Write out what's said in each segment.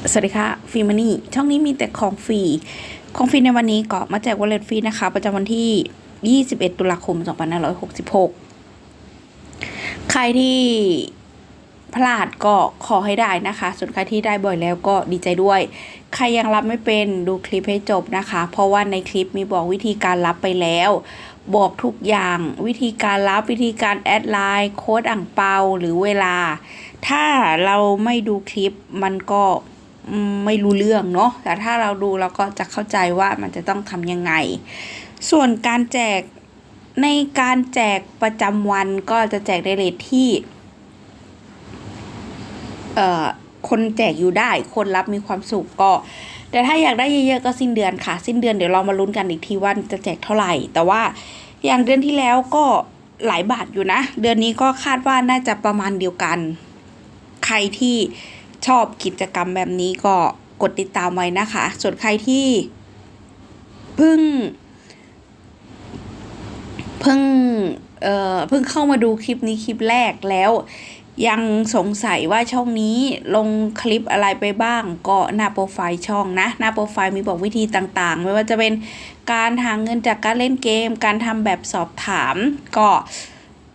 สวัสดีค่ะฟีมานี่ช่องนี้มีแต่ของฟรีของฟรีในวันนี้ก็มาแจกวอลเล็ตฟรีนะคะ ประจำวันที่ 21 ตุลาคม 2566 ใครที่พลาดก็ขอให้ได้นะคะ ส่วนใครที่ได้บ่อยแล้วก็ดีใจด้วย ใครยังรับไม่เป็นดูคลิปให้จบนะคะ เพราะว่าในคลิปมีบอกวิธีการรับไปแล้ว บอกทุกอย่างวิธีการรับวิธีการแอดไลน์โค้ดอ่างเปาหรือเวลา ถ้าเราไม่ดูคลิปมันก็ ไม่รู้เรื่องเนาะแต่ถ้าเราดูเราก็จะเข้าใจว่ามันจะต้องทำยังไง ส่วนการแจกในการแจกประจำวันก็จะแจกในเรทที่เอ่อคนแจกอยู่ได้คนรับมีความสุขก็ แต่ถ้าอยากได้เยอะๆก็สิ้นเดือนค่ะ สิ้นเดือนเดี๋ยวเรามาลุ้นกันอีกทีว่าจะแจกเท่าไหร่ แต่ว่าอย่างเดือนที่แล้วก็หลายบาทอยู่นะ เดือนนี้ก็คาดว่าน่าจะประมาณเดียวกัน ใครที่ ชอบกิจกรรมแบบนี้ก็กดติดตามไว้นะคะ ส่วนใครที่เพิ่งเพิ่งเอ่อเพิ่งเข้ามาดูคลิปนี้คลิปแรกแล้ว ยังสงสัยว่าช่องนี้ลงคลิปอะไรไปบ้าง ก็หน้าโปรไฟล์ช่องนะ หน้าโปรไฟล์มีบอกวิธีต่างๆ ไม่ว่าจะเป็นการหาเงินจากการเล่นเกม การทำแบบสอบถามก็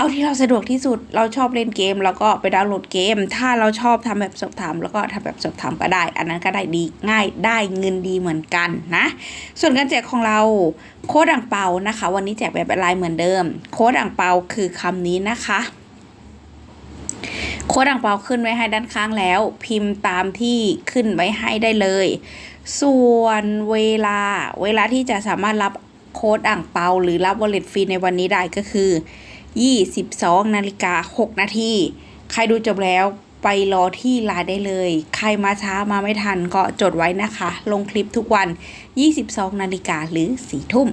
เอาที่เราสะดวกที่สุดเราชอบเล่นเกม แล้วก็ไปดาวน์โหลดเกม ถ้าเราชอบทำแบบสอบถามแล้วก็ทำแบบสอบถามก็ได้ อันนั้นก็ได้ดีง่ายได้เงินดีเหมือนกันนะ ส่วนการแจกของเราโค้ดอ่างเปานะคะ วันนี้แจกแบบไลน์เหมือนเดิม โค้ดอ่างเปาคือคำนี้นะคะโค้ดอ่างเปาขึ้นไว้ให้ด้านข้างแล้ว พิมพ์ตามที่ขึ้นไว้ให้ได้เลย ส่วนเวลาเวลาที่จะสามารถรับโค้ดอ่างเปาหรือรับวอลเล็ตฟรีในวันนี้ได้ก็คือ 22นาฬิกา6นาทีใครดูจบแล้วไปรอที่ไลน์ได้เลย ใครมาช้ามาไม่ทันก็จดไว้นะคะ ลงคลิปทุกวัน 22นาฬิกาหรือ4ทุ่ม